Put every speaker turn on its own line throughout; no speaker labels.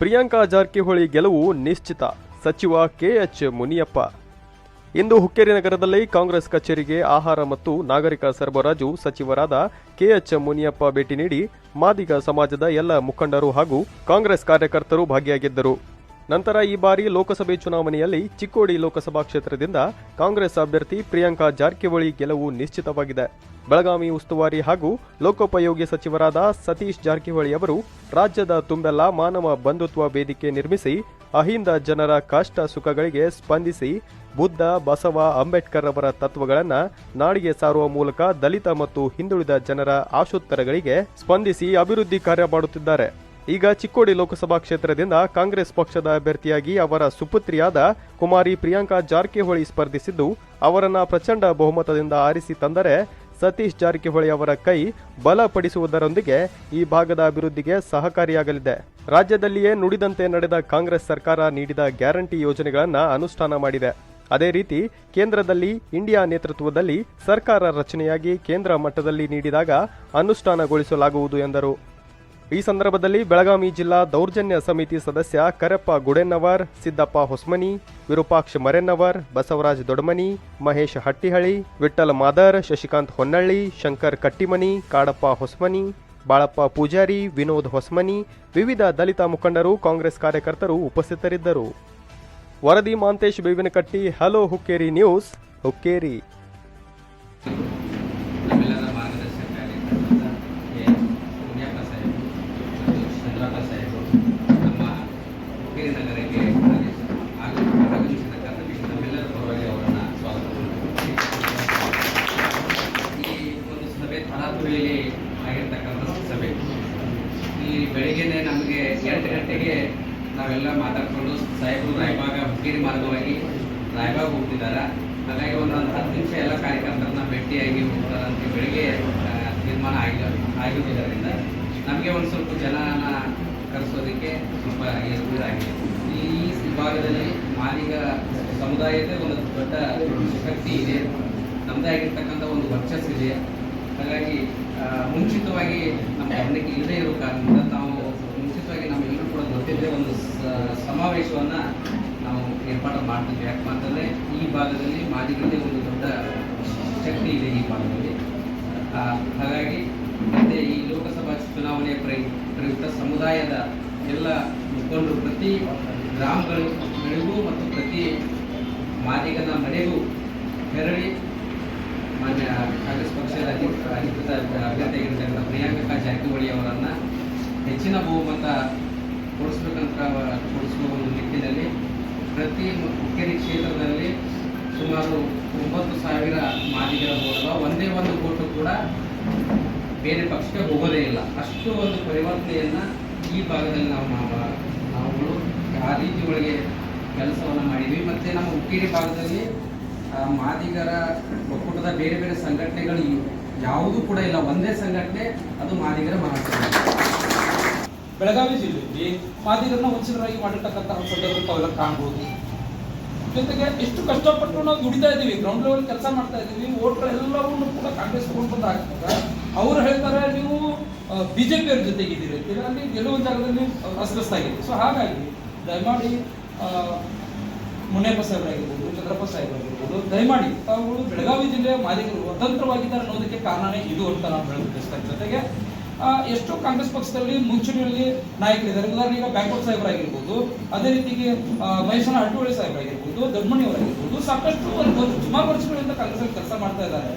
ಪ್ರಿಯಾಂಕಾ ಜಾರಕಿಹೊಳಿ ಗೆಲುವು ನಿಶ್ಚಿತ. ಸಚಿವ ಕೆಎಚ್ ಮುನಿಯಪ್ಪ. ಇಂದು ಹುಕ್ಕೇರಿ ನಗರದಲ್ಲಿ ಕಾಂಗ್ರೆಸ್ ಕಚೇರಿಗೆ ಆಹಾರ ಮತ್ತು ನಾಗರಿಕ ಸರಬರಾಜು ಸಚಿವರಾದ ಕೆಎಚ್ ಮುನಿಯಪ್ಪ ಭೇಟಿ ನೀಡಿ, ಮಾದಿಗ ಸಮಾಜದ ಎಲ್ಲ ಮುಖಂಡರು ಹಾಗೂ ಕಾಂಗ್ರೆಸ್ ಕಾರ್ಯಕರ್ತರು ಭಾಗಿಯಾಗಿದ್ದರು. ನಂತರ ಈ ಬಾರಿ ಲೋಕಸಭೆ ಚುನಾವಣೆಯಲ್ಲಿ ಚಿಕ್ಕೋಡಿ ಲೋಕಸಭಾ ಕ್ಷೇತ್ರದಿಂದ ಕಾಂಗ್ರೆಸ್ ಅಭ್ಯರ್ಥಿ ಪ್ರಿಯಾಂಕಾ ಜಾರಕಿಹೊಳಿ ಗೆಲುವು ನಿಶ್ಚಿತವಾಗಿದೆ. ಬೆಳಗಾವಿ ಉಸ್ತುವಾರಿ ಹಾಗೂ ಲೋಕೋಪಯೋಗಿ ಸಚಿವರಾದ ಸತೀಶ್ ಜಾರಕಿಹೊಳಿ ಅವರು ರಾಜ್ಯದ ತುಂಬೆಲ್ಲ ಮಾನವ ಬಂಧುತ್ವ ವೇದಿಕೆ ನಿರ್ಮಿಸಿ, ಅಹಿಂದ ಜನರ ಕಷ್ಟ ಸುಖಗಳಿಗೆ ಸ್ಪಂದಿಸಿ, ಬುದ್ಧ, ಬಸವ, ಅಂಬೇಡ್ಕರ್ ಅವರ ತತ್ವಗಳನ್ನು ನಾಡಿಗೆ ಸಾರುವ ಮೂಲಕ ದಲಿತ ಮತ್ತು ಹಿಂದುಳಿದ ಜನರ ಆಶೋತ್ತರಗಳಿಗೆ ಸ್ಪಂದಿಸಿ ಅಭಿವೃದ್ಧಿ ಕಾರ್ಯ ಮಾಡುತ್ತಿದ್ದಾರೆ. ಈಗ ಚಿಕ್ಕೋಡಿ ಲೋಕಸಭಾ ಕ್ಷೇತ್ರದಿಂದ ಕಾಂಗ್ರೆಸ್ ಪಕ್ಷದ ಅಭ್ಯರ್ಥಿಯಾಗಿ ಅವರ ಸುಪುತ್ರಿಯಾದ ಕುಮಾರಿ ಪ್ರಿಯಾಂಕಾ ಜಾರಕಿಹೊಳಿ ಸ್ಪರ್ಧಿಸಿದ್ದು, ಅವರನ್ನ ಪ್ರಚಂಡ ಬಹುಮತದಿಂದ ಆರಿಸಿ ತಂದರೆ ಸತೀಶ್ ಜಾರಕಿಹೊಳಿ ಅವರ ಕೈ ಬಲಪಡಿಸುವುದರೊಂದಿಗೆ ಈ ಭಾಗದ ಅಭಿವೃದ್ಧಿಗೆ ಸಹಕಾರಿಯಾಗಲಿದೆ. ರಾಜ್ಯದಲ್ಲಿಯೇ ನುಡಿದಂತೆ ನಡೆದ ಕಾಂಗ್ರೆಸ್ ಸರ್ಕಾರ ನೀಡಿದ ಗ್ಯಾರಂಟಿ ಯೋಜನೆಗಳನ್ನು ಅನುಷ್ಠಾನ ಮಾಡಿದೆ. ಅದೇ ರೀತಿ, ಕೇಂದ್ರದಲ್ಲಿ ಇಂಡಿಯಾ ನೇತೃತ್ವದಲ್ಲಿ ಸರ್ಕಾರ ರಚನೆಯಾಗಿ ಕೇಂದ್ರ ಮಟ್ಟದಲ್ಲಿ ನೀಡಿದಾಗ ಅನುಷ್ಠಾನಗೊಳಿಸಲಾಗುವುದು ಎಂದರು. ಈ ಸಂದರ್ಭದಲ್ಲಿ ಬೆಳಗಾವಿ ಜಿಲ್ಲಾ ದೌರ್ಜನ್ಯ ಸಮಿತಿ ಸದಸ್ಯ ಕರೆಪ್ಪ ಗುಡೆನ್ನವರ್ ಸಿದ್ದಪ್ಪ ಹೊಸ್ಮನಿ, ವಿರೂಪಾಕ್ಷ ಮರೆನ್ನವರ್ ಬಸವರಾಜ್ ದೊಡ್ಮನಿ, ಮಹೇಶ್ ಹಟ್ಟಿಹಳಿ, ವಿಠ್ಠಲ ಮಾದರ್, ಶಶಿಕಾಂತ್ ಹೊನ್ನಳ್ಳಿ, ಶಂಕರ್ ಕಟ್ಟಿಮನಿ, ಕಾಡಪ್ಪ ಹೊಸ್ಮನಿ, ಬಾಳಪ್ಪ ಪೂಜಾರಿ, ವಿನೋದ್ ಹೊಸ್ಮನಿ, ವಿವಿಧ ದಲಿತ ಮುಖಂಡರು, ಕಾಂಗ್ರೆಸ್ ಕಾರ್ಯಕರ್ತರು ಉಪಸ್ಥಿತರಿದ್ದರು. ವರದಿ ಮಾಂತೇಶ್ ಬೇವಿನಕಟ್ಟಿ, ಹಲೋ ಹುಕ್ಕೇರಿ ನ್ಯೂಸ್, ಹುಕ್ಕೇರಿ
ನಮ್ಮೆಲ್ಲರ ಮಾರ್ಗದರ್ಶಕ ಕಾರ್ಯಕ್ರಮದ ಕೆ. ಮುನಿಯಪ್ಪ ಸಾಹೇಬರು ಮತ್ತು ಚಂದ್ರಪ್ಪ ಸಾಹೇಬರು ನಮ್ಮ ಹುಕ್ಕೇರಿ ನಗರಕ್ಕೆ ಆಗಮಿಸಿ- ಆಗ- ಆಗಮಿಸಿದ್ದಕ್ಕಾಗಿ ನಮ್ಮೆಲ್ಲರ ಪರವಾಗಿ ಅವರನ್ನು ಸ್ವಾಗತ ಮಾಡ್ತೀನಿ. ಈ ಒಂದು ಸಭೆ ತರಾತುರಿಯಲ್ಲಿ ಆಗಿರ್ತಕ್ಕಂಥ ಸಭೆ ಈ ಬೆಳಿಗ್ಗೆನೆ ನಮಗೆ ಎಂಟು ಗಂಟೆಗೆ ನಾವೆಲ್ಲ ಮಾತಾಡ್ಕೊಂಡು ರಾಯಬಾಗ ಹುಕ್ಕೇರಿ ಮಾರ್ಗವಾಗಿ ರಾಯಬಾಗ್ ಹೋಗ್ತಿದ್ದಾರೆ. ಹಾಗಾಗಿ ಒಂದು ಹತ್ತು ನಿಮಿಷ ಎಲ್ಲ ಕಾರ್ಯಕರ್ತರನ್ನ ಭೇಟಿಯಾಗಿ ಹೋಗ್ತಾರೆ ಅಂತ ಬೆಳಿಗ್ಗೆ ತೀರ್ಮಾನ ಆಗಿ ಆಗಿರೋದ್ರಿಂದ ನಮಗೆ ಒಂದು ಸ್ವಲ್ಪ ಜನನ ಕರೆಸೋದಕ್ಕೆ ಸ್ವಲ್ಪ ಆಗಿದೆ. ಈ ವಿಭಾಗದಲ್ಲಿ ಮಾಲಿಗ ಸಮುದಾಯದ ಒಂದು ದೊಡ್ಡ ಶಕ್ತಿ ಇದೆ. ನಮ್ಮದೇ ಆಗಿರ್ತಕ್ಕಂಥ ಒಂದು ವರ್ಚಸ್ಸಿದೆ ಹಾಗಾಗಿ ಆ, ಮುಂಚಿತವಾಗಿ ನಮ್ಮ ಗಮನಕ್ಕೆ ಇಲ್ಲದೇ ಇರೋ ಕಾರಣದಿಂದ ನಾವು ಮುಂಚಿತವಾಗಿ ನಮ್ಮೆಲ್ಲರೂ ಕೂಡ ಗೊತ್ತಿದ್ದೇ ಒಂದು ಸಮಾವೇಶವನ್ನ ನಾವು ಏರ್ಪಾಡು ಮಾಡ್ತೀವಿ ಯಾಕೆ ಅಂತಂದರೆ ಈ ಭಾಗದಲ್ಲಿ ಮಾದಿಗತೆ ಒಂದು ದೊಡ್ಡ ಶಕ್ತಿ ಇದೆ ಈ ಭಾಗದಲ್ಲಿ. ಹಾಗಾಗಿ ಮತ್ತೆ ಈ ಲೋಕಸಭಾ ಚುನಾವಣೆಯ ಪ್ರಯು- ಪ್ರಯುಕ್ತ ಸಮುದಾಯದ ಎಲ್ಲ ಮುಖಂಡರು ಪ್ರತಿ ಗ್ರಾಮಗಳಿಗೂ ಮತ್ತು ಪ್ರತಿ ಮಾದಿಗನ ಮನೆಗೂ ತೆರಳಿ ಮಾನ್ಯ ಕಾಂಗ್ರೆಸ್ ಪಕ್ಷದ ಅಧಿಕೃತ ಅಭ್ಯರ್ಥಿಯಾಗಿರ್ತಕ್ಕಂಥ ಪ್ರಿಯಾಂಕಾ ಜಾರಕಿಹೊಳಿ ಅವರನ್ನು ಹೆಚ್ಚಿನ ಬಹುಮತ ಕೊಡಿಸ್ಬೇಕಂತ ಕೊಡಿಸುವ ಒಂದು ನಿಟ್ಟಿನಲ್ಲಿ ಪ್ರತಿ ಹುಕ್ಕೇರಿ ಕ್ಷೇತ್ರದಲ್ಲಿ ಸುಮಾರು ಒಂಬತ್ತು ಸಾವಿರ ಮಾದಿಗರ ಮೂಲಕ ಒಂದೇ ಒಂದು ಓಟು ಕೂಡ ಬೇರೆ ಪಕ್ಷಕ್ಕೆ ಹೋಗೋದೇ ಇಲ್ಲ. ಅಷ್ಟು ಒಂದು ಪರಿವರ್ತನೆಯನ್ನ ಈ ಭಾಗದಲ್ಲಿ ನಾವು ನಾವು ನಾವುಗಳು ಆ ರೀತಿ ಒಳಗೆ ಕೆಲಸವನ್ನು ಮಾಡಿದ್ವಿ. ಮತ್ತೆ ನಮ್ಮ ಹುಕ್ಕೇರಿ ಭಾಗದಲ್ಲಿ ಮಾದಿಗರ ಒಕ್ಕೂಟದ ಬೇರೆ ಬೇರೆ ಸಂಘಟನೆಗಳು. ಯಾವುದೂ ಕೂಡ ಇಲ್ಲ. ಒಂದೇ ಸಂಘಟನೆ, ಅದು ಮಾದಿಗರ ಮಹಾಸಭೆ.
ಬೆಳಗಾವಿ ಜಿಲ್ಲೆಯಲ್ಲಿ ಮಾದಿಗರನ್ನ ವಂಚಿತರಾಗಿ ಮಾಡಿರ್ತಕ್ಕಂತಹ ಸಂದರ್ಭ ತಾವೆಲ್ಲ ಕಾಣ್ಬೋದು. ಜೊತೆಗೆ ಎಷ್ಟು ಕಷ್ಟಪಟ್ಟು ನಾವು ದುಡಿತಾ ಇದ್ದೀವಿ ಗ್ರೌಂಡ್ ಲೆವೆಲ್ ಕೆಲಸ ಮಾಡ್ತಾ ಇದ್ದೀವಿ ವೋಟರ್ ಎಲ್ಲವನ್ನು ಕೂಡ ಕಾಂಗ್ರೆಸ್ ತಗೊಂಡು ಹಾಕಿದಾಗ ಅವ್ರು ಹೇಳ್ತಾರೆ, ನೀವು ಬಿಜೆಪಿ ಅವ್ರ ಜೊತೆಗೆ ಇದ್ದೀರಿ. ಅಲ್ಲಿ ಗೆಲುವು ಜಾಗದಲ್ಲಿ ಅಸ್ವಸ್ಥಾಗಿದೆ ಸೊ ಹಾಗಾಗಿ ದಯಮಾಡಿ ಮುನಿಯಪ್ಪ ಸಾಹೇಬರಾಗಿರ್ಬೋದು ಚಂದ್ರಪ್ಪ ಸಾಹೇಬರಾಗಿರ್ಬೋದು ದಯಮಾಡಿ ತಾವುಗಳು ಬೆಳಗಾವಿ ಜಿಲ್ಲೆಯ ಮಾಲೀಕರು ಸ್ವತಂತ್ರವಾಗಿದ್ದಾರೆ ಅನ್ನೋದಕ್ಕೆ ಕಾರಣನೇ ಇದು ಅಂತ ನಾವು ಹೇಳೋದು ಜೊತೆಗೆ ಎಷ್ಟೋ ಕಾಂಗ್ರೆಸ್ ಪಕ್ಷದಲ್ಲಿ ಮುಂಚೂಣಿಯಲ್ಲಿ ನಾಯಕರಿದ್ದಾರೆ. ಉದಾಹರಣೆ ಈಗ ಬ್ಯಾಂಕೋಟ್ ಸಾಹೇಬರಾಗಿರ್ಬೋದು, ಅದೇ ರೀತಿಗೆ ಮಹೇಶನ ಸಾಹೇಬ್ ಆಗಿರ್ಬೋದು ದೊಡ್ಡಮಣಿ ಅವರಾಗಿರ್ಬೋದು ಸಾಕಷ್ಟು ಒಂದು ಸುಮಾರು ವರ್ಷಗಳಿಂದ ಕಾಂಗ್ರೆಸ್ ಕೆಲಸ ಮಾಡ್ತಾ ಇದ್ದಾರೆ.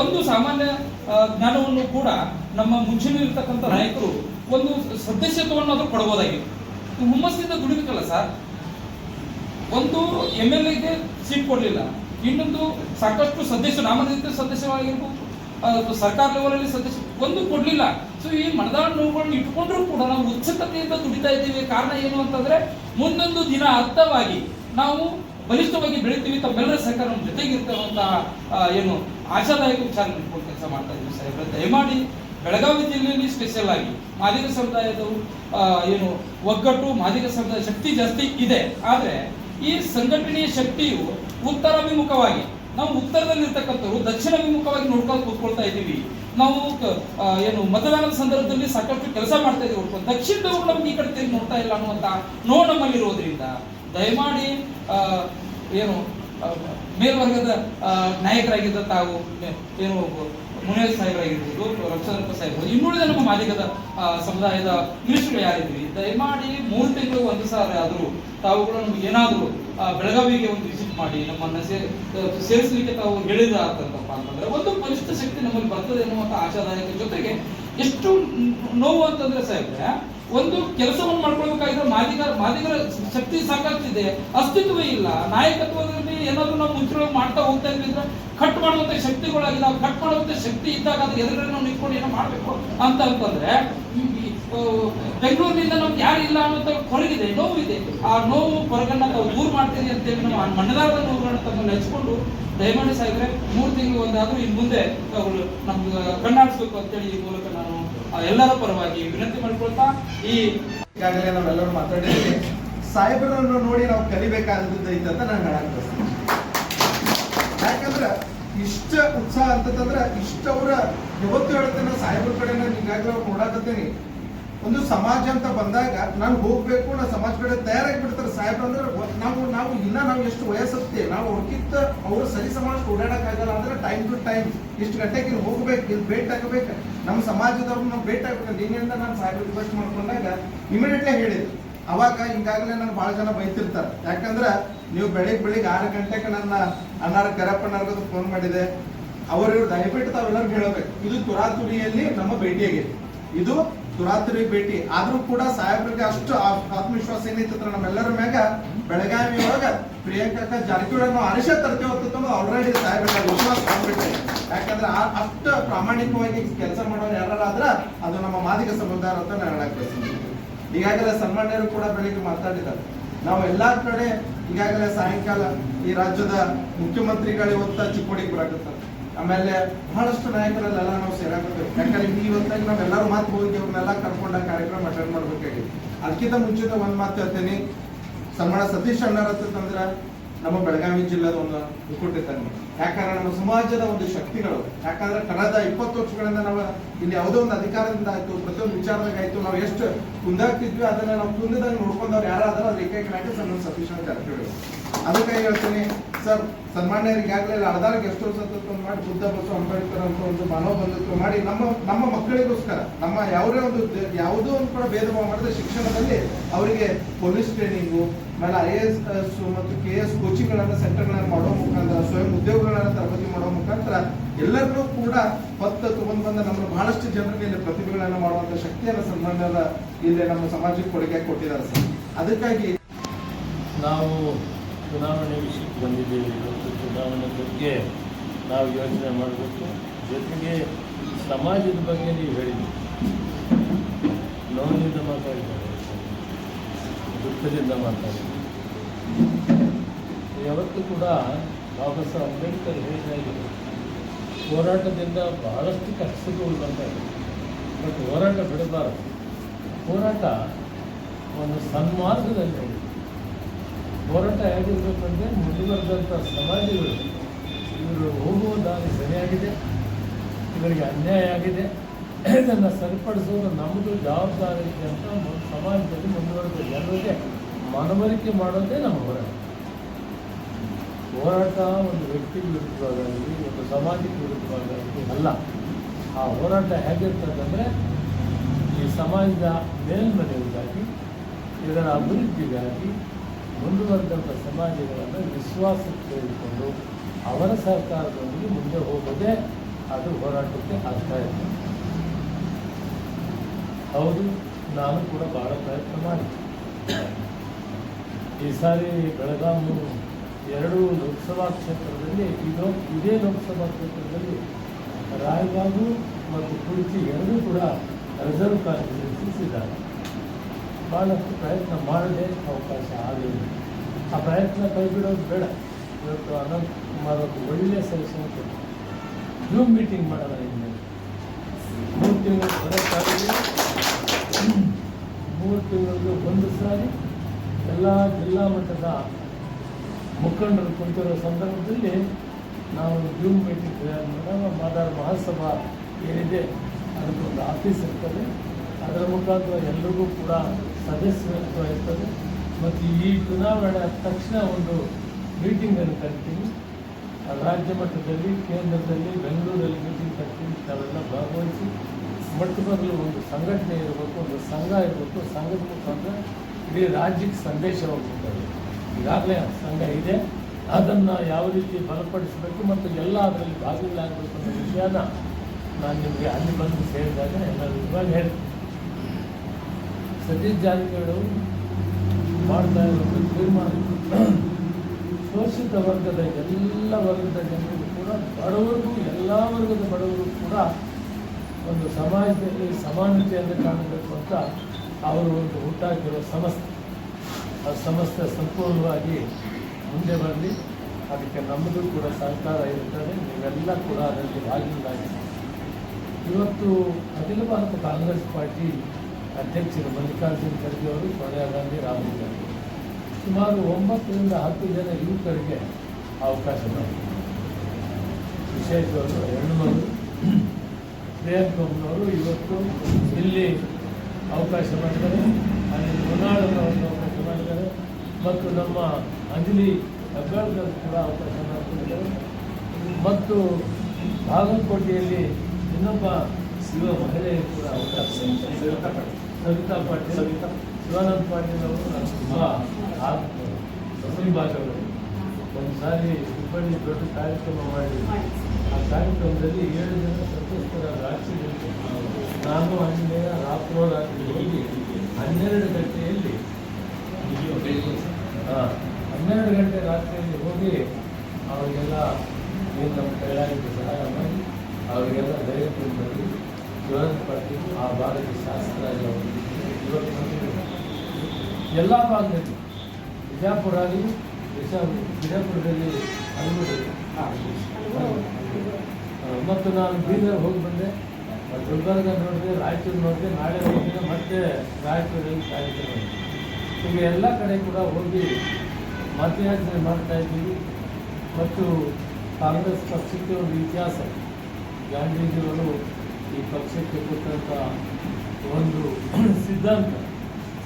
ಒಂದು ಸಾಮಾನ್ಯ ಜ್ಞಾನವನ್ನು ಕೂಡ ನಮ್ಮ ಮುಂಚೂಣಿ ಇರ್ತಕ್ಕಂಥ ನಾಯಕರು ಒಂದು ಸದಸ್ಯತ್ವವನ್ನು ಅದು ಕೊಡಬಹುದಾಗಿತ್ತು ಹುಮ್ಮಸ್ಸಿಂದ ದುಡಿಬೇಕಲ್ಲ ಸರ್? ಒಂದು ಎಂ ಎಲ್ ಎಗೆ ಸೀಟ್ ಕೊಡಲಿಲ್ಲ. ಇನ್ನೊಂದು ಸಾಕಷ್ಟು ಸದಸ್ಯ ನಾಮನಿರ್ದೇಶಿತ ಸದಸ್ಯವಾಗಿರ್ಬೋದು ಸರ್ಕಾರ ಲೆವೆಲಲ್ಲಿ ಸದಸ್ಯ, ಒಂದು ಕೊಡಲಿಲ್ಲ. ಸೊ ಈ ಮನದಾಳ ನೋವುಗಳನ್ನ ಇಟ್ಕೊಂಡ್ರೂ ಕೂಡ ನಾವು ಉತ್ಸುಕತೆಯಿಂದ ದುಡಿತಾ ಇದ್ದೀವಿ. ಕಾರಣ ಏನು ಅಂತಂದ್ರೆ, ಮುಂದೊಂದು ದಿನ ಅರ್ಥವಾಗಿ ನಾವು ಬಲಿಷ್ಠವಾಗಿ ಬೆಳಿತೀವಿ. ತಮ್ಮೆಲ್ಲರ ಸರ್ಕಾರ ನಮ್ಮ ಜೊತೆಗೆ ಇರ್ತಕ್ಕಂಥ ಏನು ಆಶಾದಾಯಕ ವಿಚಾರ ಇಟ್ಕೊಂಡು ಕೆಲಸ ಮಾಡ್ತಾ ಇದ್ದೀವಿ ಸಾಹೇಬ್ರೆ ದಯಮಾಡಿ ಬೆಳಗಾವಿ ಜಿಲ್ಲೆಯಲ್ಲಿ ಸ್ಪೆಷಲ್ ಆಗಿ ಮಾದಿಗ ಸಮುದಾಯದವರು ಏನು ಒಗ್ಗಟ್ಟು, ಮಾದಿಗ ಸಮುದಾಯ ಶಕ್ತಿ ಜಾಸ್ತಿ ಇದೆ. ಆದರೆ ಈ ಸಂಘಟನೆಯ ಶಕ್ತಿಯು ಉತ್ತರಾಭಿಮುಖವಾಗಿ, ನಾವು ಉತ್ತರದಲ್ಲಿರ್ತಕ್ಕಂಥವ್ರು ದಕ್ಷಿಣಾಭಿಮುಖವಾಗಿ ನೋಡ್ಕೊಂಡು ಕೂತ್ಕೊಳ್ತಾ ಇದ್ದೀವಿ. ನಾವು ಏನು ಮತದಾನದ ಸಂದರ್ಭದಲ್ಲಿ ಸಾಕಷ್ಟು ಕೆಲಸ ಮಾಡ್ತಾ ಇದ್ದೀವಿ ದಕ್ಷಿಣದವರು ನಮ್ಗೆ ಈ ಕಡೆ ತಿರುಗಿ ನೋಡ್ತಾ ಇಲ್ಲ ಅನ್ನುವಂತ ನೋ ನಮ್ಮಲ್ಲಿರೋದ್ರಿಂದ ದಯಮಾಡಿ ಏನು ಮೇಲ್ವರ್ಗದ ನಾಯಕರಾಗಿದ್ದ ತಾವು, ಏನು ಮುನಿಯಲ್ ಸಾಹೇಬರಾಗಿರ್ಬೋದು ರಕ್ಷಾಧರ್ಮ ಸಾಹೇಬರು ಇನ್ನುಳಿದ ನಮ್ಮ ಮಾಲೀಕದ ಸಮುದಾಯದ ಮಿನಿಸ್ಟರ್ ಯಾರಿದ್ವಿ ದಯಮಾಡಿ ಮೂರು ತಿಂಗಳು, ಒಂದು ಸಾರಿ ಆದರೂ ತಾವುಗಳು ನಮ್ಗೆ ಏನಾದರೂ ಬೆಳಗಾವಿಗೆ ಒಂದು ವಿಸಿಟ್ ಮಾಡಿ, ನಮ್ಮನ್ನ ಸೇರಿಸಲಿಕ್ಕೆ ತಾವು ಹೇಳಿದಾತಂತಪ್ಪ ಅಂತಂದ್ರೆ, ಒಂದು ಪರಿಶಿಷ್ಟ ಶಕ್ತಿ ನಮ್ಮಲ್ಲಿ ಬರ್ತದೆ ಅನ್ನುವಂಥ ಆಶಾದಾಯಕ ಜೊತೆಗೆ ಎಷ್ಟು ನೋವು ಅಂತಂದ್ರೆ ಸಾಹೇಬ್ರೆ, ಒಂದು ಕೆಲಸವನ್ನು ಮಾಡ್ಕೊಳ್ಬೇಕಾಗಿದ್ರೆ ಮಾದಿಗರ ಮಾದಿಗರ ಶಕ್ತಿ ಸಾಕಾಗ್ತಿದೆ ಅಸ್ತಿತ್ವ ಇಲ್ಲ, ನಾಯಕತ್ವದಲ್ಲಿ ಏನಾದರೂ ನಾವು ಮುಂಚೆ ಮಾಡ್ತಾ ಹೋಗ್ತಾ ಇದ್ರೆ ಕಟ್ ಮಾಡುವಂತ ಶಕ್ತಿಗಳಾಗಿಲ್ಲ ನಾವು ಕಟ್ ಮಾಡುವಂತ ಶಕ್ತಿ ಇದ್ದಾಗ ಅದು ಎದುರುಗಡೆ ನಾವು ನಿಂತ್ಕೊಂಡು ಏನೋ ಮಾಡ್ಬೇಕು ಅಂತ ಅಂತಂದ್ರೆ ಬೆಂಗಳೂರಿನಿಂದ ನಮ್ಗೆ ಯಾರು ಇಲ್ಲ ಅನ್ನೋ ಕೊರಗಿದೆ, ನೋವಿದೆ. ಆ ನೋವು ಕೊರಗನ್ನ ತಾವು ದೂರ ಮಾಡ್ತೀನಿ ಅಂತೇಳಿ ನಾವು ಮಣ್ಣದಾರದ ನೋವುಗಳನ್ನ ತಮ್ಮನ್ನು ಹಚ್ಕೊಂಡು ದಯಮಾಡಿ ಸಾಯಿದ್ರೆ ಮೂರು ತಿಂಗಳು ಒಂದಾದ್ರೂ ಇನ್ ಮುಂದೆ ಅವರು ನಮ್ಗೆ ಕಣ್ಣಾಡಿಸ್ಬೇಕು ಅಂತೇಳಿ ಈ ಮೂಲಕ ನಾನು ಎಲ್ಲರ ಪರವಾಗಿ ವಿನಂತಿ ಮಾಡ್ಕೊಳ್ತಾ, ಈ
ಈಗಾಗಲೇ ನಾವೆಲ್ಲರೂ ಮಾತಾಡಿದ್ದೀವಿ. ಸಾಹೇಬರನ್ನು ನೋಡಿ ನಾವು ಕಲಿಬೇಕಾದದ್ದು ಅಂತ ನಾನು ಹೇಳಕ್ ಯಾಕಂದ್ರೆ ಇಷ್ಟ ಉತ್ಸಾಹ ಅಂತಂದ್ರೆ ಇಷ್ಟ ಅವರ ಯಾವತ್ತು ಹೇಳ್ತೇನೆ ಸಾಹೇಬ್ರ ಕಡೆ ನಾನು ಈಗಾಗಲೇ ನೋಡಾಕತ್ತೀನಿ ಒಂದು ಸಮಾಜ ಅಂತ ಬಂದಾಗ ನಾನು ಹೋಗ್ಬೇಕು, ನಾ ಸಮಾಜ ಕಡೆ ತಯಾರಾಗಿ ಬಿಡ್ತಾರೆ ಸಾಹೇಬ್ರ ಅಂದ್ರೆ ನಾವು ನಾವು ಇನ್ನ ನಾವು ಎಷ್ಟು ವಯಸ್ಸತ್ತೆ, ನಾವು ಅವ್ರಕ್ಕಿಂತ ಅವರು ಸರಿ ಸಮಾಜ ಓಡಾಡಕ್ ಆಗಲ್ಲ ಅಂದ್ರೆ ಟೈಮ್ ಟು ಟೈಮ್ ಇಷ್ಟು ಗಂಟೆಗೆ ಇಲ್ಲಿ ಹೋಗ್ಬೇಕು ಇಲ್ಲಿ ಭೇಟಿ ಆಗಬೇಕು. ನಮ್ಮ ಸಮಾಜದವ್ರು ನಾವು ಭೇಟಿ ಆಗ್ಬೇಕು ನಿನ್ನಿಂದ ನಾನು ಸಾಹೇಬ್ರ ರಿಕ್ವೆಸ್ಟ್ ಮಾಡ್ಕೊಂಡಾಗ ಇಮಿಡಿಯೇಟ್ಲಿ ಹೇಳಿದ್ರು. ಅವಾಗ ಹಿಂಗಾಗಲೇ ನಾನು ಬಹಳ ಜನ ಬೈತಿರ್ತಾರೆ. ಯಾಕಂದ್ರೆ ನೀವು ಬೆಳಿಗ್ಗೆ ಬೆಳಿಗ್ಗೆ ಆರು ಗಂಟೆಗೆ ನನ್ನ ಅಣ್ಣಾರ ಕರಪ್ಪಣ್ಣರ್ಗದು ಫೋನ್ ಮಾಡಿದೆ. ಅವರು ದಯವಿಟ್ಟು ತಾವೆಲ್ಲರೂ ಹೇಳಬೇಕು. ಇದು ತುರಾತುರಿಯಲ್ಲಿ ನಮ್ಮ ಭೇಟಿಯಾಗಿದೆ. ಇದು ತುರಾತುರಿ ಭೇಟಿ. ಆದ್ರೂ ಕೂಡ ಸಾಹೇಬ್ರಿಗೆ ಅಷ್ಟು ಆತ್ಮವಿಶ್ವಾಸ ಆತ್ಮವಿಶ್ವಾಸ ಏನೈತಂದ್ರೆ ನಮ್ಮೆಲ್ಲರ ಮ್ಯಾಗ ಬೆಳಗಾವಿ ಒಳಗ ಪ್ರಿಯಾಂಕಾ ಜಾರಕಿಹೊಳಿ ನಾವು ಅರಿಶ ತರ್ತೇವೆ ಆಲ್ರೆಡಿ ಸಾಹೇಬ್ರಿಗೆ ವಿಶ್ವಾಸ ಬಂದ್ಬಿಟ್ಟೆ. ಯಾಕಂದ್ರೆ ಅಷ್ಟು ಪ್ರಾಮಾಣಿಕವಾಗಿ ಕೆಲಸ ಮಾಡೋರು ಯಾರಾದ್ರ ಅದು ನಮ್ಮ ಮಾದಿಗ ಸಮುದಾಯ ಅಂತ ನಾನು ಹೇಳಕ್ ಬಯಸ್ತೀನಿ ಈಗಾಗಲೇ ಸನ್ಮಾನ್ಯರು ಕೂಡ ಬೆಳಿಗ್ಗೆ ಮಾತಾಡಿದ್ದಾರೆ. ನಾವು ಎಲ್ಲಾ ಕಡೆ ಈಗಾಗಲೇ ಸಾಯಂಕಾಲ ಈ ರಾಜ್ಯದ ಮುಖ್ಯಮಂತ್ರಿಗಳು ಇವತ್ತ ಚಿಕ್ಕೋಡಿಗೆ ಬರಾಕತ್ತಾರೆ ಆಮೇಲೆ ಬಹಳಷ್ಟು ನಾಯಕರಲ್ಲೆಲ್ಲ ನಾವು ಸೇರಾಕತ್ತೇವೆ. ಯಾಕಂದ್ರೆ ಇವತ್ತಾಗಿ ನಾವೆಲ್ಲರೂ ಮಾತು ಹೋಗಿ ಅವ್ರನ್ನೆಲ್ಲ ಕರ್ಕೊಂಡ ಕಾರ್ಯಕ್ರಮ ಅಟೆಂಡ್ ಮಾಡ್ಬೇಕಾಗಿ ಅದಕ್ಕಿಂತ ಮುಂಚಿತ ಒಂದ್ ಮಾತು ಹೇಳ್ತೇನೆ. ಸನ್ಮಾನ ಸತೀಶ್ ಅಣ್ಣರ ಅಂತಂದ್ರೆ ನಮ್ಮ ಬೆಳಗಾವಿ ಜಿಲ್ಲಾದ ಒಂದು ಇದ್ದಂಗೆ ಯಾಕಂದ್ರೆ ನಮ್ಮ ಸಮಾಜದ ಒಂದು ಶಕ್ತಿಗಳು. ಯಾಕಂದ್ರೆ ಕಳೆದ ಇಪ್ಪತ್ತು ವರ್ಷಗಳಿಂದ ನಾವು ಇಲ್ಲಿ ಯಾವುದೋ ಒಂದು ಅಧಿಕಾರದಿಂದ ಆಯ್ತು, ಪ್ರತಿಯೊಂದು ವಿಚಾರದಾಗ ಆಯ್ತು, ನಾವು ಎಷ್ಟು ಕುಂದಾಗ್ತಿದ್ವಿ, ಅದನ್ನ ನಾವು ಕುಂದದಾಗ ನೋಡ್ಕೊಂಡವ್ರು ಯಾರಾದ್ರೂ ಅದ್ರ ಏಕೈಕ ನಾಯಕ ಸನ್ಮಾನ ಸತೀಶ್ ಅಂತ ಜಾರಕಿಹೊಳಿ ಅದಕ್ಕಾಗಿ ಹೇಳ್ತೀನಿ? ಸರ್, ಸನ್ಮಾನ್ಯರಿಗೆ ಆಗಲಿಲ್ಲ ಹೌಸ್ ಅಂತ ಒಂದು ಮಾಡಿ ಬುದ್ಧ ಬಸವ ಅಂಬೇಡ್ಕರ್ ಅಂತ ಒಂದು ಮಾನವ ಬಂಧುತ್ವ ಮಾಡಿ ನಮ್ಮ ನಮ್ಮ ಮಕ್ಕಳಿಗೋಸ್ಕರ, ನಮ್ಮ ಯಾವುದೇ ಒಂದು ಯಾವುದೋ ಒಂದು ಕೂಡ ಭೇದ ಭಾವ ಮಾಡಿದ್ರೆ ಶಿಕ್ಷಣದಲ್ಲಿ ಅವರಿಗೆ ಪೊಲೀಸ್ ಟ್ರೈನಿಂಗು ಆಮೇಲೆ ಐ ಎ ಎಸ್ ಮತ್ತು ಕೆ ಎಸ್ ಕೋಚಿಂಗ್ಗಳನ್ನು ಸೆಂಟರ್ಗಳನ್ನು ಮಾಡೋ ಮುಖಾಂತರ, ಸ್ವಯಂ ಉದ್ಯೋಗಗಳನ್ನ ತರಬೇತಿ ಮಾಡೋ ಮುಖಾಂತರ ಎಲ್ಲರನ್ನೂ ಕೂಡ ಹೊತ್ತ ತಗೊಂಡು ಬಂದ ನಮ್ಮ ಬಹಳಷ್ಟು ಜನರಿಗೆ ಇಲ್ಲಿ ಪ್ರತಿಭೆಗಳನ್ನ ಮಾಡುವಂತ ಶಕ್ತಿಯನ್ನು ಸನ್ಮಾನದ ಇಲ್ಲಿ ನಮ್ಮ ಸಮಾಜಕ್ಕೆ ಕೊಡುಗೆ ಕೊಟ್ಟಿದ್ದಾರೆ ಸರ್. ಅದಕ್ಕಾಗಿ
ನಾವು ಚುನಾವಣೆ ವಿಷಯಕ್ಕೆ ಬಂದಿದ್ದೇವೆ. ಇವತ್ತು ಚುನಾವಣೆ ಬಗ್ಗೆ ನಾವು ಯೋಚನೆ ಮಾಡಬೇಕು. ಜೊತೆಗೆ ಸಮಾಜದ ಬಗ್ಗೆ ನೀವು ಹೇಳಿದ್ರಿ. ನೋವಿನಿಂದ ಮಾತಾಡಿದ್ದಾರೆ. ದುಃಖದಿಂದ ಮಾತಾಡಿದ್ದಾರೆ. ಯಾವತ್ತೂ ಕೂಡ ಬಾಬಾ ಸಾಹೇಬ್ ಅಂಬೇಡ್ಕರ್ ಹೇಳಿದಾಗೆ ಹೋರಾಟದಿಂದ ಬಹಳಷ್ಟು ಕಷ್ಟಗಳು ಬಂದಾವೆ ಬಟ್ ಹೋರಾಟ ಬಿಡಬಾರದು. ಹೋರಾಟ ಒಂದು ಸನ್ಮಾರ್ಗದಲ್ಲಿ ಹೋರಾಟ ಅಂದರೆ ಮುಂದುವರೆದಂಥ ಸಮಾಜಗಳು ಇವರು ಹೋಗುವ ದಾರಿ ಸರಿಯಾಗಿದೆ, ಇವರಿಗೆ ಅನ್ಯಾಯ ಆಗಿದೆ. ಇದನ್ನು ಸರಿಪಡಿಸೋದು ನಮ್ಮದು ಜವಾಬ್ದಾರಿ ಅಂತ ಸಮಾಜದಲ್ಲಿ ಮುಂದುವರೆದ ಜನರಿಗೆ ಮನವರಿಕೆ ಮಾಡೋದೇ ನಮ್ಮ ಹೋರಾಟ. ಹೋರಾಟ ಒಂದು ವ್ಯಕ್ತಿ ವಿರುದ್ಧವಾಗಲಿ, ಒಂದು ಸಮಾಜಕ್ಕೆ ವಿರುದ್ಧವಾಗಲಿ ಅಲ್ಲ. ಆ ಹೋರಾಟ ಹೇಗಿರ್ತದಂದರೆ ಈ ಸಮಾಜದ ಮೇಲ್ಮನೆಯಿಂದಾಗಿ, ಇದರ ಅಭಿವೃದ್ಧಿಗಾಗಿ ಮುಂದುವರೆದಂಥ ಸಮಾಜಗಳನ್ನು ವಿಶ್ವಾಸಕ್ಕೆ ತೆಗೆದುಕೊಂಡು ಅವರ ಸರ್ಕಾರದೊಂದಿಗೆ ಮುಂದೆ ಹೋಗೋದೇ ಅದು ಹೋರಾಟಕ್ಕೆ ಆಗ್ತಾ ಇದೆ ಹೌದು, ನಾನು ಕೂಡ ಭಾಳ ಪ್ರಯತ್ನ ಮಾಡಿದೆ ಈ ಸಾರಿ ಬೆಳಗಾವಿ ಎರಡು ಲೋಕಸಭಾ ಕ್ಷೇತ್ರದಲ್ಲಿ, ಇದು ಇದೇ ಲೋಕಸಭಾ ಕ್ಷೇತ್ರದಲ್ಲಿ ರಾಯಬಾಗು ಮತ್ತು ಕುರ್ಚಿ ಎರಡೂ ಕೂಡ ರಿಸರ್ವ್ ಕಾರ್ಯದರ್ಶಿಸಿದ್ದಾರೆ ಭಾಳಷ್ಟು ಪ್ರಯತ್ನ ಮಾಡದೇ ಅವಕಾಶ ಆಗಲಿ ಆ ಪ್ರಯತ್ನ ಕೈ ಬಿಡೋದು ಬೇಡ. ಇವತ್ತು ಅನಂತ್ ಕುಮಾರ್ ಅವರು ಒಳ್ಳೆಯ ಸಜೆಷನ್ ಕೊಟ್ಟರು ಜೂಮ್ ಮೀಟಿಂಗ್ ಮಾಡೋಣ ಇನ್ನು. ಮೂರು ತಿಂಗಳು ಬರೋಕ್ಕಾಗಲಿ ಮೂರು ತಿಂಗಳಿಗೆ ಒಂದು ಸಾರಿ ಎಲ್ಲ ಜಿಲ್ಲಾ ಮಟ್ಟದ ಮುಖಂಡರು ಕುಂತಿರೋ ಸಂದರ್ಭದಲ್ಲಿ ನಾವು ಜೂಮ್ ಮೀಟಿಂಗ್ ಮಾಡೋಣ ಮಾದಾರ ಮಹಾಸಭಾ ಏನಿದೆ, ಅದಕ್ಕೊಂದು ಆಫೀಸ್ ಇರ್ತದೆ. ಅದರ ಮುಖಾಂತರ ಎಲ್ಲರಿಗೂ ಕೂಡ ಸದಸ್ಯತ್ವ ಇರ್ತದೆ ಮತ್ತು ಈ ಚುನಾವಣೆ ಆದ ತಕ್ಷಣ ಒಂದು ಮೀಟಿಂಗನ್ನು ಕರಿತೀವಿ ರಾಜ್ಯ ಮಟ್ಟದಲ್ಲಿ, ಕೇಂದ್ರದಲ್ಲಿ, ಬೆಂಗಳೂರಲ್ಲಿ ಮೀಟಿಂಗ್ ಕರಿತೀವಿ ಅವೆಲ್ಲ ಭಾಗವಹಿಸಿ ಮೊಟ್ಟ ಮೊದಲು ಒಂದು ಸಂಘಟನೆ ಇರಬೇಕು, ಒಂದು ಸಂಘ ಇರಬೇಕು. ಸಂಘದ ಮುಖಾಂತರ ಇಡೀ ರಾಜ್ಯಕ್ಕೆ ಸಂದೇಶ ಈಗಾಗಲೇ ಸಂಘ ಇದೆ. ಅದನ್ನು ಯಾವ ರೀತಿ ಬಲಪಡಿಸಬೇಕು ಮತ್ತು ಎಲ್ಲ ಅದರಲ್ಲಿ ಭಾಗಿಗಳಾಗಬೇಕು ಅನ್ನೋ ವಿಷಯನ ನಾನು ನಿಮಗೆ ಅಲ್ಲಿ ಬಂದು ಸೇರಿದಾಗ ಎಲ್ಲ ಇವಾಗ ಹೇಳ್ತೀನಿ. ಸತೀಶ್ ಜಾರಕಿಹೊಳಿ ಮಾಡ್ತಾ ಇರೋದು ತೀರ್ಮಾನ ಶೋಷಿತ ವರ್ಗದ ಎಲ್ಲ ವರ್ಗದ ಜನರಿಗೂ ಕೂಡ, ಬಡವರಿಗೂ ಎಲ್ಲ ವರ್ಗದ ಬಡವರು ಕೂಡ ಒಂದು ಸಮಾಜದಲ್ಲಿ ಸಮಾನತೆಯನ್ನು ಕಾಣಬೇಕು ಅಂತ ಅವರು ಒಂದು ಹುಟ್ಟಾಕಿರೋ ಸಮಸ್ಯೆ. ಆ ಸಮಸ್ಯೆ ಸಂಪೂರ್ಣವಾಗಿ ಮುಂದೆ ಬರಲಿ. ಅದಕ್ಕೆ ನಮ್ಮದು ಕೂಡ ಸಹಕಾರ ಇರ್ತದೆ ನೀವೆಲ್ಲ ಕೂಡ ಅದರಲ್ಲಿ ಭಾಗಿಗಳಾಗಿ ಇವತ್ತು ಅಖಿಲ ಭಾರತ ಕಾಂಗ್ರೆಸ್ ಪಾರ್ಟಿ ಅಧ್ಯಕ್ಷರು ಮಲ್ಲಿಕಾರ್ಜುನ ಖರ್ಗೆ ಅವರು, ಸೋನಿಯಾ ಗಾಂಧಿ, ರಾಹುಲ್ ಗಾಂಧಿ. ಸುಮಾರು ಒಂಬತ್ತರಿಂದ ಹತ್ತು ಜನ ಯುವಕರಿಗೆ ಅವಕಾಶ ವಿಶೇಷವಾಗಿ ಹೆಣ್ಣುಮಗಳು ಪ್ರಿಯಾಂಕಮ್ಮನವರು ಇವತ್ತು ಇಲ್ಲಿ ಅವಕಾಶ ಮಾಡಿದ್ದಾರೆ. ಅಲ್ಲಿ ಹೊನ್ನಾಳದವರನ್ನು ಅವಕಾಶ ಮಾಡಿದ್ದಾರೆ. ಮತ್ತು ನಮ್ಮ ಅಂಜಲಿ ಹೆಬ್ಬಾಳ್ಕರ್ ಕೂಡ ಅವಕಾಶ ಮಾಡಿಕೊಂಡಿದ್ದಾರೆ ಮತ್ತು ಬಾಗಲಕೋಟೆಯಲ್ಲಿ ಇನ್ನೊಬ್ಬ ಯುವ ಮಹಿಳೆಯರು ಕೂಡ ಅವಕಾಶ ಸವಿತಾ ಪಾಟೀಲ್. ಸವಿತಾ. ಶಿವಾನಂದ ಪಾಟೀಲ್ ಅವರು ನಾನು ತುಂಬ ಭಾಷೆಗಳು ಒಂದು ಸಾರಿ ಹುಬ್ಬಳ್ಳಿ ದೊಡ್ಡ ಕಾರ್ಯಕ್ರಮ ಮಾಡಿ. ಆ ಕಾರ್ಯಕ್ರಮದಲ್ಲಿ ಏಳು ಜನ ಸಂತೋಷಕರ ರಾಶಿ ನಾನು ಹನ್ನೆಯ ರಾತ್ರೋ ಹೋಗಿ ಹನ್ನೆರಡು ಗಂಟೆಯಲ್ಲಿ ಹಾ, ಹನ್ನೆರಡು ಗಂಟೆ ರಾತ್ರಿಯಲ್ಲಿ ಹೋಗಿ ಅವರಿಗೆಲ್ಲ ಏನು ನಮ್ಮ ಕೈಲಾಗಿದ್ದು ಸಹಾಯ ಮಾಡಿ ಅವರಿಗೆಲ್ಲ ಧೈರ್ಯ ತುಂಬಿ ಶಿವಾನಂದ ಪಾಟೀಲ್ ಆ ಭಾರತೀಯ ಶಾಸ್ತ್ರ ಅವರು ಇವತ್ತು ಬಂದಿದ್ದಾರೆ. ಎಲ್ಲ ಭಾಗದಲ್ಲಿ, ಬಿಜಾಪುರ ಆಗಲಿ ಬಿಜಾ ಬಿಜಾಪುರದಲ್ಲಿ ಮತ್ತು ನಾನು ಬೀದರ್ ಹೋಗಿ ಬಂದೆ. ಗುಲ್ಬರ್ಗ ನೋಡಿದೆ, ರಾಯಚೂರು ನೋಡಿದೆ, ನಾಳೆ ಹೋಗಿದ್ದೆ ಮತ್ತೆ ರಾಯಚೂರಲ್ಲಿ ಕಾರ್ಯಕ್ರಮ. ಹೀಗೆ ಎಲ್ಲ ಕಡೆ ಕೂಡ ಹೋಗಿ ಮತಯಾಚನೆ ಮಾಡ್ತಾ ಇದ್ದೀವಿ. ಮತ್ತು ಕಾಂಗ್ರೆಸ್ ಪಕ್ಷಕ್ಕೆ ಒಂದು ಇತಿಹಾಸ. ಗಾಂಧೀಜಿಯವರು ಈ ಪಕ್ಷಕ್ಕೆ ಕೊಟ್ಟಂಥ ಒಂದು ಸಿದ್ಧಾಂತ.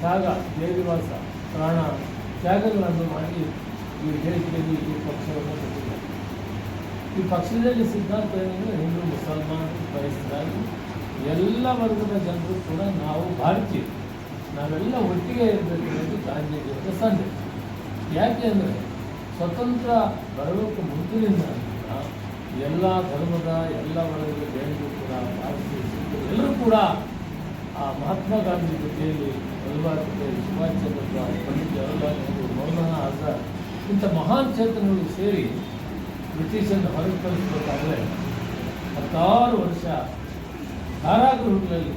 ತ್ಯಾಗ ದೇವಿವಾಸ ಪ್ರಾಣ, ತ್ಯಾಗಗಳನ್ನು ಮಾಡಿ ಈ ದೇಶದಲ್ಲಿ ಈ ಪಕ್ಷವನ್ನು ಕಟ್ಟಿದ್ದಾರೆ. ಈ ಪಕ್ಷದಲ್ಲಿ ಸಿದ್ಧಾಂತ ಏನಂದರೆ ಹಿಂದೂ, ಮುಸಲ್ಮಾನ್ ಕ್ರೈಸ್ತರಾಗಿ ಎಲ್ಲ ವರ್ಗದ ಜನರು ಕೂಡ ನಾವು ಭಾರತೀಯ ನಾವೆಲ್ಲ ಒಟ್ಟಿಗೆ ಇರಬೇಕು ಅನ್ನೋದು ಗಾಂಧೀಜಿಯವರ ಸಂದೇಶ. ಯಾಕೆ ಅಂದರೆ ಸ್ವತಂತ್ರ ಬರೋಕ್ಕೆ ಮುಂದಿನಿಂದ ಎಲ್ಲ ಧರ್ಮದ, ಎಲ್ಲ ವರ್ಗದ ಜನರು ಕೂಡ ಭಾರತೀಯ ಎಲ್ಲರೂ ಕೂಡ ಆ ಮಹಾತ್ಮ ಗಾಂಧಿ ಜೊತೆಯಲ್ಲಿ ಪಟೇಲ್ ಸುಭಾಷ್ ಚಂದ್ರ ಬೋಸ್ ಪಂಡಿತ್ ಜವಾಹರ್ಲಾಲ್ ನೆಹರು ಮೌಲಾನಾ ಆಜಾದ್ ಇಂಥ ಮಹಾನ್ ಚೇತನಗಳು ಸೇರಿ ಬ್ರಿಟಿಷನ್ನು ಹೊರಗೆ ಕಳಿಸ್ಬೇಕಾದ್ರೆ ಹತ್ತಾರು ವರ್ಷ ಕಾರಾಗೃಹಗಳಲ್ಲಿ